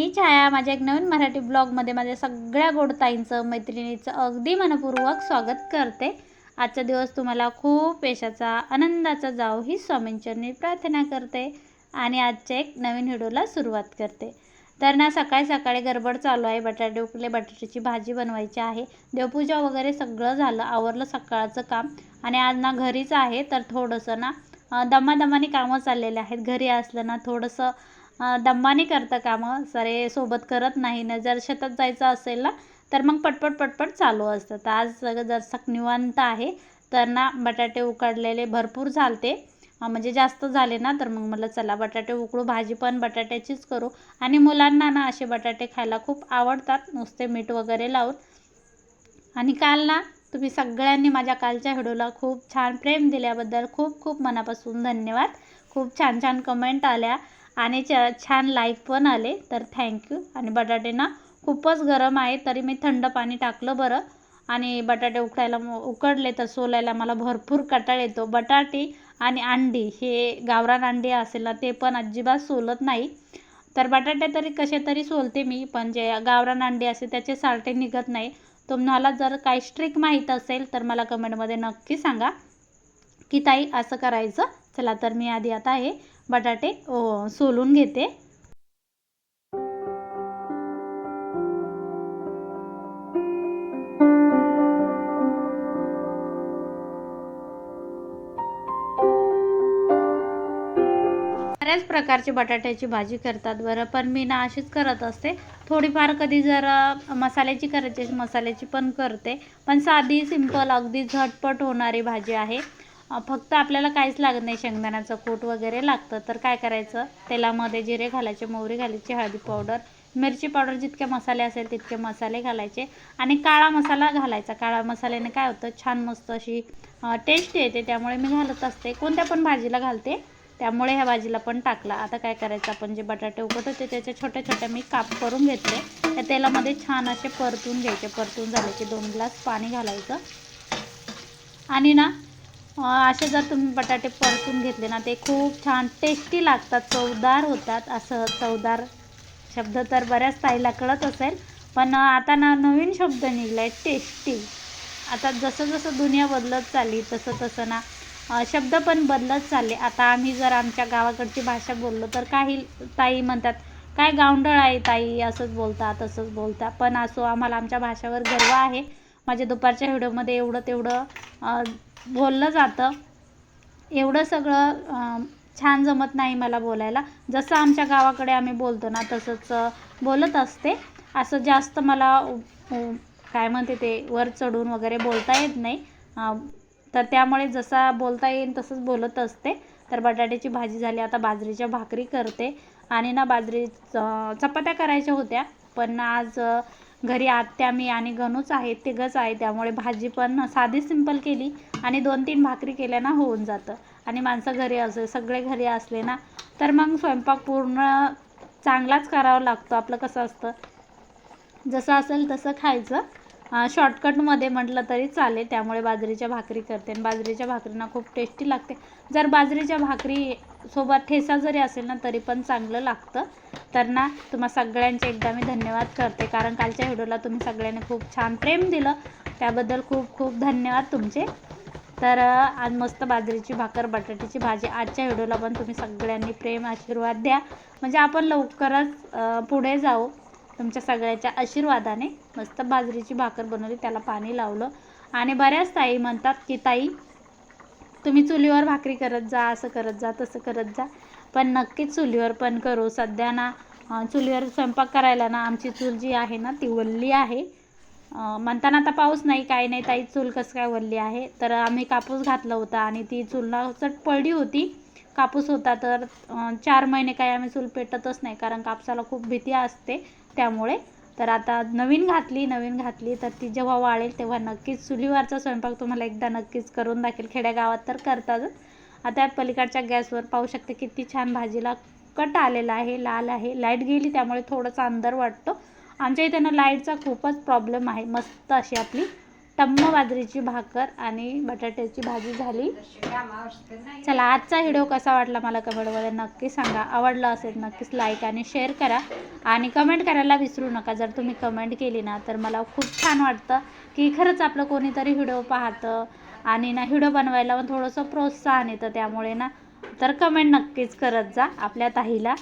या माझ्या एक नवीन मराठी ब्लॉगमध्ये माझ्या सगळ्या गोडताईंचं मैत्रिणीचं अगदी मनपूर्वक स्वागत करते. आजचा दिवस तुम्हाला खूप यशाचा आनंदाचा जाओ ही स्वामींचरणी प्रार्थना करते आणि आजच्या एक नवीन व्हिडिओला सुरुवात करते. तर ना सकाळी सकाळी गडबड चालू आहे. बटाटे उकले बटाट्याची भाजी बनवायची आहे. देवपूजा वगैरे सगळं झालं आवरलं सकाळचं काम. आणि आज ना घरीच आहे तर थोडंसं ना दमादमाने कामं चाललेले आहेत. घरी असलं ना थोडंसं दम्माने करतं कामं. सरे सोबत करत नाही. ना जर शेतात जायचं असेल ना तर मग पटपट पटपट चालू असतं. तर आज सगळं जर निवांत आहे. तर ना बटाटे उकडलेले भरपूर झालते. म्हणजे जास्त झाले ना तर मग मला चला बटाटे उकडू. भाजी पण बटाट्याचीच करू. आणि मुलांना ना असे बटाटे खायला खूप आवडतात. नुसते मीठ वगैरे लावून. आणि काल ना तुम्ही सगळ्यांनी माझ्या कालच्या व्हिडिओला खूप छान प्रेम दिल्याबद्दल खूप खूप मनापासून धन्यवाद. खूप छान छान कमेंट आल्या. आणि छ छान लाईफ पण आले. तर थँक्यू आणि बटाटे ना खूपच गरम आहे तरी मी थंड पाणी टाकलं बरं. आणि बटाटे उकडायला उकडले तर सोलायला मला भरपूर कटाळ येतो. बटाटे आणि अंडी हे गावरान अंडी असेल ना ते पण अजिबात सोलत नाही. तर बटाटे तरी कसे तरी सोलते मी पण जे गावरान अंडी असेल त्याचे सालटे निघत नाही. तुम्हाला जर काही स्ट्रिक माहीत असेल तर मला कमेंटमध्ये नक्की सांगा. की ताई असं करायचं. चला तर मी आधी आता हे बटाटे सोलून घेते. बऱ्याच प्रकारची बटाट्याची भाजी करतात बरं पण मी ना अशीच करत असते. थोडीफार कधी जर मसाल्याची करायची मसाल्याची पण करते. पण साधी सिंपल अगदी झटपट होणारी भाजी आहे. फक्त आपल्याला काहीच लागत नाही शेंगदाण्याचं कूट वगैरे लागतं. तर काय करायचं? तेलामध्ये जिरे घालायचे मोहरी घालायची हळदी पावडर. मिरची पावडर जितके मसाले असेल तितके मसाले घालायचे. आणि काळा मसाला घालायचा. काळा मसाल्याने काय होतं? छान मस्त अशी टेस्ट येते. त्यामुळे मी घालत असते. कोणत्या पण भाजीला घालते. त्यामुळे ह्या भाजीला पण टाकला. आता काय करायचं? आपण जे बटाटे उकत होते त्याच्या छोट्या छोट्या मी काप करून घेतले. त्या तेलामध्ये छान असे परतून घ्यायचे. परतून झाले की दोन ग्लास पाणी घालायचं. आणि ना असे जर तुम्ही बटाटे परतून घेतले ना ते खूप छान टेस्टी लागतात चवदार होतात. असं चवदार शब्द तर बऱ्याच ताईला कळत असेल पण आता ना नवीन शब्द निघला आहे टेस्टी आता जसं जसं दुनिया बदलत चालली तसं तसं ना शब्द पण बदलत चालले. आता आम्ही जर आमच्या गावाकडची भाषा बोललो तर काही ताई म्हणतात काय गावंडळ आहे ताई असंच बोलता तसंच बोलता. पण असो आम्हाला आमच्या भाषेवर गर्व आहे. माझ्या दुपारच्या व्हिडिओमध्ये एवढं तेवढं बोललं जातं. एवढं सगळं छान जमत नाही मला बोलायला. जसं आमच्या गावाकडे आम्ही बोलतो ना तसंच बोलत असते. असं जास्त मला काय म्हणते ते वर चढून वगैरे बोलता येत नाही. तर त्यामुळे जसा बोलता येईल तसंच बोलत असते. तर बटाट्याची भाजी झाली आता बाजरीच्या भाकरी करते. आणि ना बाजरी चपात्या करायच्या होत्या. पण आज घरी आत्या मी आणि गणूच आहे तिघंच आहे. त्यामुळे भाजी पण साधी सिंपल केली आणि दोन तीन भाकरी केल्या ना होऊन जातं. आणि माणसं घरी असे सगळे घरी असले ना तर मग स्वयंपाक पूर्ण चांगलाच करावा लागतो. आपलं कसं असतं? जसं असेल तसं खायचं. शॉर्टकटमध्ये म्हटलं तरी चालेल. त्यामुळे बाजरीच्या भाकरी करते. आणि बाजरीच्या भाकरीना खूप टेस्टी लागते. जर बाजरीच्या भाकरी सोबत ठेसा जरी असेल ना तरी पण चांगलं लागतं. तर ना तुम्हा सगळ्यांचे एकदा मी धन्यवाद करते. कारण कालच्या व्हिडिओला तुम्ही सगळ्यांनी खूप छान प्रेम दिलं. त्याबद्दल खूप खूप धन्यवाद तुमचे. तर आज मस्त बाजरीची भाकर बटाट्याची भाजी. आजच्या व्हिडिओला पण तुम्ही सगळ्यांनी प्रेम आशीर्वाद द्या. म्हणजे आपण लवकरच पुढे जाऊ. तुमच्या सगळ्याच्या आशीर्वादाने मस्त बाजरीची भाकर बनवली त्याला पाणी लावलं. आणि बऱ्याच ताई म्हणतात की ताई तुम्ही चुलीवर भाकरी करत जा असं करत जा तसं करत जा. पण नक्कीच चुलीवर पण करू. सध्या ना चुलीवर स्वयंपाक करायला ना आमची चूल जी आहे ना ती वल्ली आहे. म्हणताना आता पाऊस नाही काही नाही. ताई चूल कसं काय वल्ली आहे? तर आम्ही कापूस घातला होता आणि ती चूलला चट पडली होती. कापूस होता तर चार महिने काही आम्ही चूल पेटतच नाही कारण कापसाला खूप भीती असते. त्यामुळे. तर आता नवीन घातली नवीन घातली. तर ती जेव्हा वाळेल तेव्हा नक्कीच चुलीवरचा स्वयंपाक तुम्हाला एकदा नक्कीच करून दाखवेल खेड्यागावात तर करतातच. आता पलीकडच्या गॅसवर पाहू शकते किती छान भाजीला कट आलेला आहे लाल आहे. लाइट गेली त्यामुळे थोडंसं अंदर वाटतो. आमच्या इथे ना लाईटचा खूपच प्रॉब्लेम आहे. मस्त अशी आपली टम्म बाजरीची भाकर आणि बटाट्याची भाजी झाली. चला आजचा व्हिडिओ कसा वाटला मला कमेंटमध्ये नक्की सांगा. आवडला असेल नक्कीच लाईक आणि शेअर करा. आणि कमेंट करायला विसरू नका. जर तुम्ही कमेंट केली ना तर मला खूप छान वाटतं की खरंच आपलं कोणीतरी व्हिडिओ पाहतं. आणि ना व्हिडिओ बनवायला पण थोडंसं प्रोत्साहन येतं त्यामुळे ना तर कमेंट नक्कीच करत जा आपल्या ताईला.